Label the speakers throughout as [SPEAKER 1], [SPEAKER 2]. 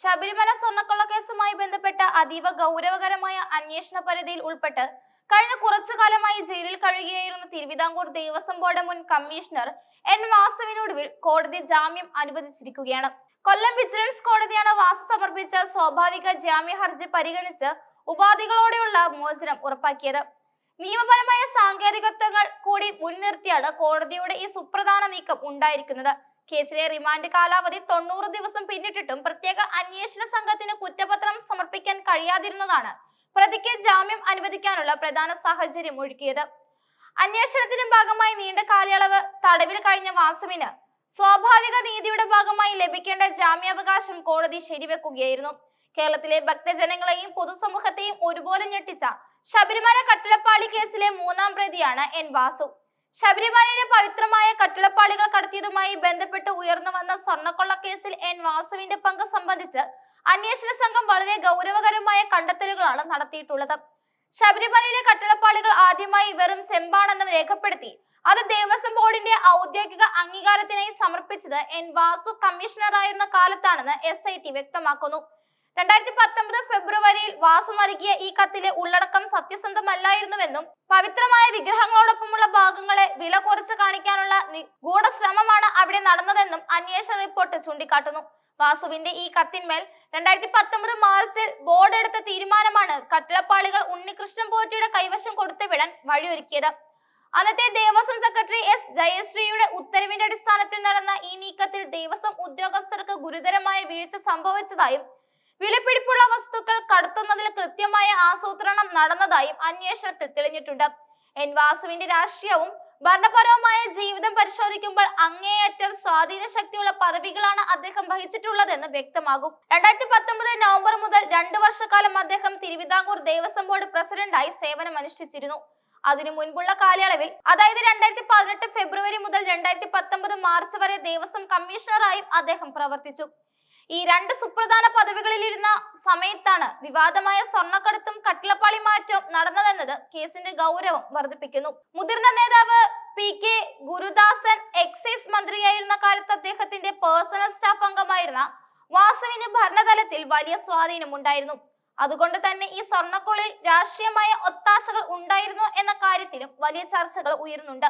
[SPEAKER 1] ശബരിമല സ്വർണക്കൊള്ള കേസുമായി ബന്ധപ്പെട്ട അതീവ ഗൗരവകരമായ അന്വേഷണ പരിധിയിൽ ഉൾപ്പെട്ട് കഴിഞ്ഞ കുറച്ചു കാലമായി ജയിലിൽ കഴിയുകയായിരുന്ന തിരുവിതാംകൂർ ദേവസ്വം ബോർഡ് മുൻ കമ്മീഷണർ എൻ വാസുവിനൊടുവിൽ കോടതി ജാമ്യം അനുവദിച്ചിരിക്കുകയാണ്. കൊല്ലം വിജിലൻസ് കോടതിയാണ് വാസു സമർപ്പിച്ച സ്വാഭാവിക ജാമ്യ ഹർജി പരിഗണിച്ച് ഉപാധികളോടെയുള്ള മോചനം ഉറപ്പാക്കിയത്. നിയമപരമായ സാങ്കേതികത്വങ്ങൾ കൂടി മുൻനിർത്തിയാണ് കോടതിയുടെ ഈ സുപ്രധാന നീക്കം ഉണ്ടായിരിക്കുന്നത്. കേസിലെ റിമാൻഡ് കാലാവധി തൊണ്ണൂറ് ദിവസം പിന്നിട്ടിട്ടും പ്രത്യേക അന്വേഷണ സംഘത്തിന് കുറ്റപത്രം സമർപ്പിക്കാൻ കഴിയാതിരുന്നതാണ് പ്രതിക്ക് ജാമ്യം അനുവദിക്കാനുള്ള പ്രധാന സാഹചര്യം ഒഴുക്കിയത്. അന്വേഷണത്തിന്റെ ഭാഗമായി നീണ്ട കാലയളവ് തടവിൽ കഴിഞ്ഞ വാസുവിന് സ്വാഭാവിക നീതിയുടെ ഭാഗമായി ലഭിക്കേണ്ട ജാമ്യാവകാശം കോടതി ശരിവെക്കുകയായിരുന്നു. കേരളത്തിലെ ഭക്തജനങ്ങളെയും പൊതുസമൂഹത്തെയും ഒരുപോലെ ഞെട്ടിച്ച ശബരിമല കട്ടിലപ്പാളി കേസിലെ മൂന്നാം പ്രതിയാണ് എൻ വാസു. ശബരിമലയിലെ പവിത്രമായ കട്ടിളപ്പാളികൾ കടത്തിയതുമായി ബന്ധപ്പെട്ട് ഉയർന്നു വന്ന സ്വർണക്കൊള്ള കേസിൽ എൻ വാസുവിന്റെ പങ്ക് സംബന്ധിച്ച് അന്വേഷണ സംഘം വളരെ ഗൗരവകരമായ കണ്ടെത്തലുകളാണ് നടത്തിയിട്ടുള്ളത്. ശബരിമലയിലെ കട്ടിളപ്പാളികൾ ആദ്യമായി വെറും ചെമ്പാണെന്ന് രേഖപ്പെടുത്തി അത് ദേവസ്വം ബോർഡിന്റെ ഔദ്യോഗിക അംഗീകാരത്തിനായി സമർപ്പിച്ചത് എൻ വാസു കമ്മീഷണറായിരുന്ന കാലത്താണെന്ന് എസ് വ്യക്തമാക്കുന്നു. രണ്ടായിരത്തി പത്തൊമ്പത് ഫെബ്രുവരിയിൽ വാസു നൽകിയ ഈ കത്തിലെ ഉള്ളടക്കം സത്യസന്ധമല്ലായിരുന്നുവെന്നും പവിത്രമായ വിഗ്രഹങ്ങളോടൊപ്പമുള്ള ഭാഗങ്ങളെ വില കുറച്ച് കാണിക്കാനുള്ള നിഗൂഢ ശ്രമമാണ് അവിടെ നടന്നതെന്നും അന്വേഷണ റിപ്പോർട്ട് ചൂണ്ടിക്കാട്ടുന്നു. വാസുവിന്റെ ഈ കത്തിന്മേൽ രണ്ടായിരത്തി പത്തൊമ്പത് മാർച്ചിൽ ബോർഡ് എടുത്ത തീരുമാനമാണ് കട്ടിളപ്പാളികൾ ഉണ്ണികൃഷ്ണൻ പോറ്റിയുടെ കൈവശം കൊടുത്തുവിടാൻ വഴിയൊരുക്കിയത്. അന്നത്തെ ദേവസ്വം സെക്രട്ടറി എസ് ജയശ്രീയുടെ ഉത്തരവിന്റെ അടിസ്ഥാനത്തിൽ നടന്ന ഈ നീക്കത്തിൽ ദേവസ്വം ഉദ്യോഗസ്ഥർക്ക് ഗുരുതരമായ വീഴ്ച സംഭവിച്ചതായും വിലപിടിപ്പുള്ള വസ്തുക്കൾ കടത്തുന്നതിൽ കൃത്യമായ ആസൂത്രണം നടന്നതായും അന്വേഷണത്തിൽ തെളിഞ്ഞിട്ടുണ്ട്. എൻ വാസുവിന്റെ രാഷ്ട്രീയവും ഭരണപരവുമായ ജീവിതം പരിശോധിക്കുമ്പോൾ അങ്ങേയറ്റം സ്വാധീന ശക്തിയുള്ള പദവികളാണ് അദ്ദേഹം വഹിച്ചിട്ടുള്ളതെന്ന് വ്യക്തമാകും. രണ്ടായിരത്തി പത്തൊമ്പത് നവംബർ മുതൽ രണ്ടു വർഷക്കാലം അദ്ദേഹം തിരുവിതാംകൂർ ദേവസ്വം ബോർഡ് പ്രസിഡന്റായി സേവനം അനുഷ്ഠിച്ചിരുന്നു അതിനു മുൻപുള്ള കാലയളവിൽ അതായത് രണ്ടായിരത്തി പതിനെട്ട് ഫെബ്രുവരി മുതൽ രണ്ടായിരത്തി പത്തൊമ്പത് മാർച്ച് വരെ ദേവസ്വം കമ്മീഷണറായും അദ്ദേഹം പ്രവർത്തിച്ചു. ഈ രണ്ട് സുപ്രധാന പദവികളിലിരുന്ന സമയത്താണ് വിവാദമായ സ്വർണക്കടത്തും കട്ടിളപ്പാളി മാറ്റവും നടന്നതെന്നത് കേസിന്റെ ഗൗരവം വർദ്ധിപ്പിക്കുന്നു. മുതിർന്ന നേതാവ് പി കെ ഗുരുദാസൻ എക്സൈസ് മന്ത്രിയായിരുന്ന കാലത്ത് അദ്ദേഹത്തിന്റെ പേഴ്സണൽ സ്റ്റാഫ് അംഗമായിരുന്ന വാസുവിന് ഭരണതലത്തിൽ വലിയ സ്വാധീനം ഉണ്ടായിരുന്നു. അതുകൊണ്ട് തന്നെ ഈ സ്വർണക്കുള്ളിൽ രാഷ്ട്രീയമായ ഒത്താശകൾ ഉണ്ടായിരുന്നു എന്ന കാര്യത്തിലും വലിയ ചർച്ചകൾ ഉയരുന്നുണ്ട്.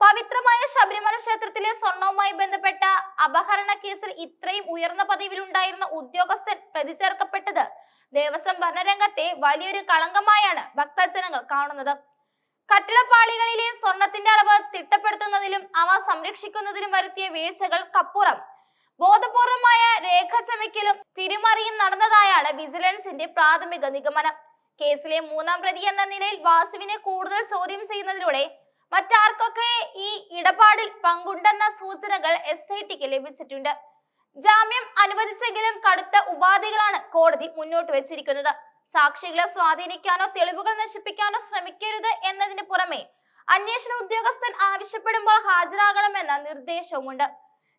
[SPEAKER 1] പവിത്രമായ ശബരിമല ക്ഷേത്രത്തിലെ സ്വർണവുമായി ബന്ധപ്പെട്ട അപഹരണ കേസിൽ ഇത്രയും ഉയർന്ന പദവിയിലുണ്ടായിരുന്ന ഉദ്യോഗസ്ഥൻ പ്രതിചേർക്കപ്പെട്ടത്. ദേവസ്വം ഭരണരംഗത്തെ വലിയൊരു കളങ്കമായാണ് ഭക്തജനങ്ങൾ കാണുന്നത്. കട്ടിടപ്പാളികളിലെ സ്വർണത്തിന്റെ അളവ് തിട്ടപ്പെടുത്തുന്നതിലും അവ സംരക്ഷിക്കുന്നതിലും വരുത്തിയ വീഴ്ചകൾ കപ്പുറം. ബോധപൂർവമായ രേഖ ചമയ്ക്കലും തിരിമറിയും നടന്നതായാണ് വിജിലൻസിന്റെ പ്രാഥമിക നിഗമനം. കേസിലെ മൂന്നാം പ്രതി എന്ന നിലയിൽ വാസുവിനെ കൂടുതൽ ചോദ്യം ചെയ്യുന്നതിലൂടെ മറ്റാർക്കൊക്കെ ഈ ഇടപാടിൽ പങ്കുണ്ടെന്ന സൂചനകൾ എസ് ഐ ടിക്ക് ലഭിച്ചിട്ടുണ്ട്. ജാമ്യം അനുവദിച്ചെങ്കിലും കടുത്ത ഉപാധികളാണ് കോടതി മുന്നോട്ട് വെച്ചിരിക്കുന്നത്. സാക്ഷികളെ സ്വാധീനിക്കാനോ തെളിവുകൾ നശിപ്പിക്കാനോ ശ്രമിക്കരുത് എന്നതിന് പുറമെ അന്വേഷണ ഉദ്യോഗസ്ഥൻ ആവശ്യപ്പെടുമ്പോൾ ഹാജരാകണമെന്ന നിർദ്ദേശവുമുണ്ട്.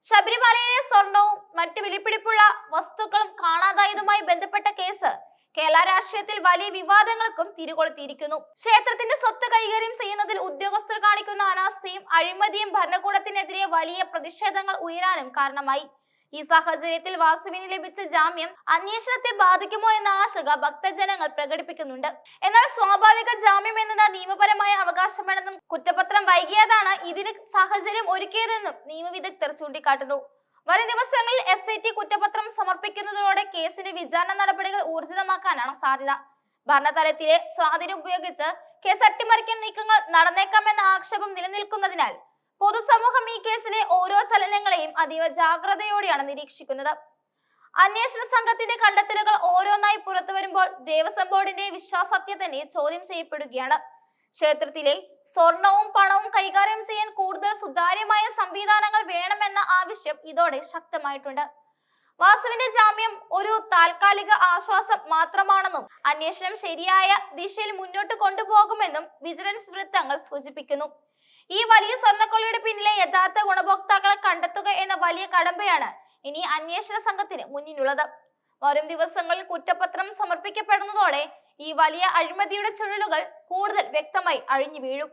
[SPEAKER 1] ശബരിമലയിലെ സ്വർണവും മറ്റ് വിലപിടിപ്പുള്ള വസ്തുക്കളും കാണാതായതുമായി ബന്ധപ്പെട്ട കേസ് കേരള രാഷ്ട്രീയത്തിൽ വലിയ വിവാദങ്ങൾക്കും തിരികൊളുത്തിയിരിക്കുന്നു. ക്ഷേത്രത്തിന്റെ സ്വത്ത് കൈകാര്യം ചെയ്യുന്നതിൽ ഉദ്യോഗസ്ഥർ കാണിക്കുന്ന അനാസ്ഥയും അഴിമതിയും ഭരണകൂടത്തിനെതിരെ വലിയ പ്രതിഷേധങ്ങൾ ഉയരാനും കാരണമായി. ഈ സാഹചര്യത്തിൽ വാസുവിന് ലഭിച്ച ജാമ്യം അന്വേഷണത്തെ ബാധിക്കുമോ എന്ന ആശങ്ക ഭക്തജനങ്ങൾ പ്രകടിപ്പിക്കുന്നുണ്ട്. എന്നാൽ സ്വാഭാവിക ജാമ്യം എന്നത് നിയമപരമായ അവകാശമാണെന്നും കുറ്റപത്രം വൈകിയതാണ് ഇതിന് സാഹചര്യം ഒരുക്കിയതെന്നും നിയമവിദഗ്ധർ ചൂണ്ടിക്കാട്ടുന്നു. വരും ദിവസങ്ങളിൽ എസ് ഐ ടി കുറ്റപത്രം സമർപ്പിക്കുന്നതോടെ കേസിന്റെ വിചാരണ നടപടികൾ ഊർജിതമാക്കാനാണ് സാധ്യത. ഭരണതലത്തിലെ സ്വാധീനം ഉപയോഗിച്ച് കേസ് അട്ടിമറിക്കാൻ നീക്കങ്ങൾ നടന്നേക്കാമെന്ന ആക്ഷേപം നിലനിൽക്കുന്നതിനാൽ പൊതുസമൂഹം ഈ കേസിലെ ഓരോ ചലനങ്ങളെയും അതീവ ജാഗ്രതയോടെയാണ് നിരീക്ഷിക്കുന്നത്. അന്വേഷണ സംഘത്തിന്റെ കണ്ടെത്തലുകൾ ഓരോന്നായി പുറത്തു വരുമ്പോൾ ദേവസ്വം ബോർഡിന്റെ വിശ്വാസത്യതനെ ചോദ്യം ചെയ്യപ്പെടുകയാണ്. ക്ഷേത്രത്തിലെ സ്വർണവും പണവും കൈകാര്യം ചെയ്യാൻ കൂടുതൽ സുതാര്യമായ സംവിധാനങ്ങൾ വേണമെന്ന ആവശ്യം ഇതോടെ ശക്തമായിട്ടുണ്ട്. വാസുവിന്റെ ജാമ്യം ഒരു താൽക്കാലിക ആശ്വാസം മാത്രമാണെന്നും അന്വേഷണം ശരിയായ ദിശയിൽ മുന്നോട്ട് കൊണ്ടുപോകുമെന്നും വിജിലൻസ് വൃത്തങ്ങൾ സൂചിപ്പിക്കുന്നു. ഈ വലിയ സ്വർണക്കൊള്ളിയുടെ പിന്നിലെ യഥാർത്ഥ ഗുണഭോക്താക്കളെ കണ്ടെത്തുക എന്ന വലിയ കടമ്പയാണ് ഇനി അന്വേഷണ സംഘത്തിന് മുന്നിലുള്ളത്. വരും ദിവസങ്ങളിൽ കുറ്റപത്രം സമർപ്പിക്കപ്പെടുന്നതോടെ ഈ വലിയ അഴിമതിയുടെ ചുഴലുകൾ കൂടുതൽ വ്യക്തമായി അഴിഞ്ഞു വീഴും.